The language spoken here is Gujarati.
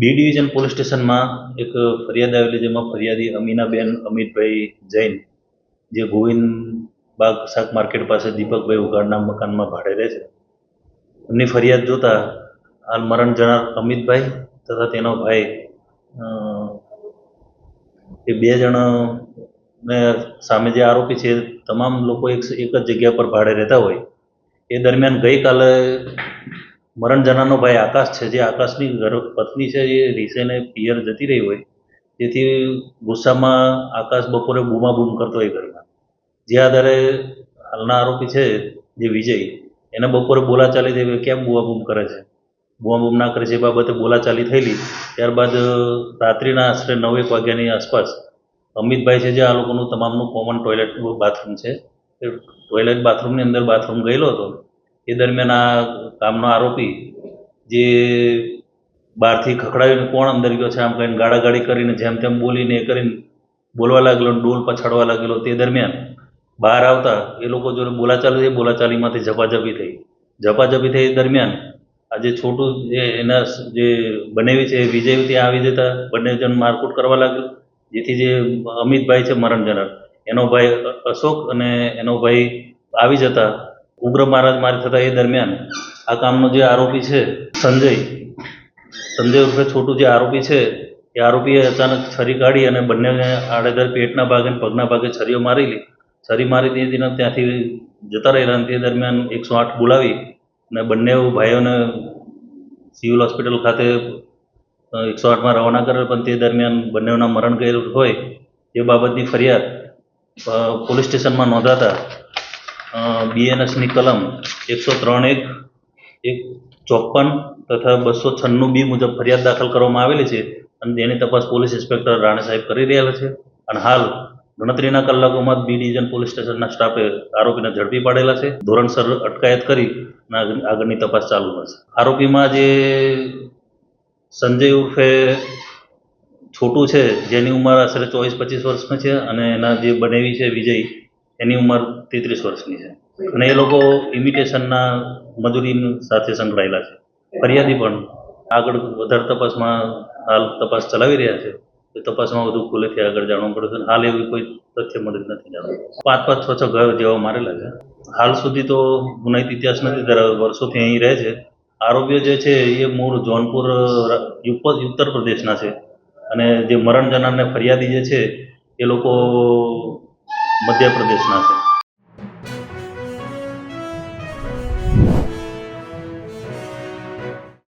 બી ડિવિઝન પોલીસ સ્ટેશનમાં એક ફરિયાદ આવેલી જેમાં ફરિયાદી અમીનાબેન, અમિતભાઈ જૈન, જે ગોવિંદ બાગ શાક માર્કેટ પાસે દીપકભાઈ ઉગાડના મકાનમાં ભાડે રહે છે. એમની ફરિયાદ જોતા હાલ મરણ જનાર અમિતભાઈ તથા તેનો ભાઈ એ બે જણ સામે જે આરોપી છે, તમામ લોકો એક એક જ જગ્યા પર ભાડે રહેતા હોય. એ દરમિયાન ગઈકાલે મરણ જનારનો ભાઈ આકાશ છે, જે આકાશની ઘર પત્ની છે, એ રીસેને પિયર જતી રહી હોય, જેથી ગુસ્સામાં આકાશ બપોરે બૂમાબૂમ કરતો હોય ઘરમાં. જે આધારે હાલના આરોપી છે, જે વિજય, એને બપોરે બોલાચાલી થઈ કેમ બૂમાબૂમ કરે છે? બૂમાબૂમ ના કરે છે, એ બાબતે બોલાચાલી થયેલી. ત્યારબાદ રાત્રિના આશરે નવેક વાગ્યાની આસપાસ અમિતભાઈ છે, જે આ લોકોનું તમામનું કોમન ટોયલેટ બાથરૂમ છે. એ ટોયલેટ બાથરૂમની અંદર બાથરૂમ ગયેલો હતો. એ દરમિયાન આ કામનો આરોપી જે બહારથી ખખડાવીને કોણ અંદર ગયો છે, આમ કહીને ગાળાગાળી કરીને જેમ તેમ બોલીને એ કરીને બોલવા લાગેલો ડોલ પછાડવા લાગેલો તે દરમિયાન બહાર આવતા એ લોકો જોડે બોલાચાલી થઈ, બોલાચાલીમાંથી ઝપાઝપી થઈ. ઝપાઝપી થઈ દરમિયાન આ જે છોટું જે એના જે બનેવી છે, એ વિજય ત્યાં આવી જતા બંને જણ મારકૂટ કરવા લાગ્યું, જેથી જે અમિતભાઈ છે મરણ જનાર. એનો ભાઈ અશોક અને એનો ભાઈ આવી જતા ઉગ્ર મહારાજ મારી થતા એ દરમિયાન આ કામનો જે આરોપી છે, સંજય સંજય ઉર્ફે છોટું જે આરોપી છે, એ આરોપીએ અચાનક છરી કાઢી અને બંનેને આડેધર પેટના ભાગે પગના ભાગે છરીઓ મારેલી. છરી મારી દીધી અને ત્યાંથી જતા રહેલા અને તે દરમિયાન એકસો આઠ બોલાવી અને બંને ભાઈઓને સિવિલ હોસ્પિટલ ખાતે એકસો આઠમાં રવાના કરેલ. પણ તે દરમિયાન બંનેઓના મરણ ગયેલું હોય એ બાબતની ફરિયાદ પોલીસ સ્ટેશનમાં નોંધાતા બીએનએસની કલમ એકસો ત્રણ એક એક ચોપન તથા બસો છન્નું બી મુજબ ફરિયાદ દાખલ કરવામાં આવેલી છે અને તેની તપાસ પોલીસ ઇન્સ્પેક્ટર રાણે સાહેબ કરી રહ્યા છે. અને હાલ ગણતરીના કલાકોમાં બી ડિવિઝન પોલીસ સ્ટેશનના સ્ટાફે આરોપીને ઝડપી પાડેલા છે. ધોરણસર અટકાયત કરી આગળની તપાસ ચાલુ હશે આરોપીમાં જે સંજય ઉર્ફે છોટું છે, જેની ઉંમર આશરે ચોવીસ પચીસ વર્ષની છે અને એના જે બનેવી છે વિજય એની ઉંમર તેત્રીસ વર્ષની છે. અને એ લોકો ઇમિટેશનના મજૂરી સાથે સંકળાયેલા છે. ફરિયાદી પણ આગળ વધારે તપાસમાં હાલ તપાસ ચલાવી રહ્યા છે. એ તપાસમાં વધુ ખુલ્લેથી આગળ જાણવું અને હાલ એવી કોઈ તથ્ય મળી નથી જાણવા. પાંચ પાંચ છ છ ઘર જેવા મારેલા છે. હાલ સુધી તો ગુનાહિત ઇતિહાસ નથી ધરાવ્યો. વર્ષોથી અહીં રહે છે. આરોપીઓ જે છે એ મૂળ જોનપુર ઉત્તર પ્રદેશના છે. અને જે મરણ જનારને ફરિયાદી જે છે એ લોકો મધ્યપ્રદેશના છે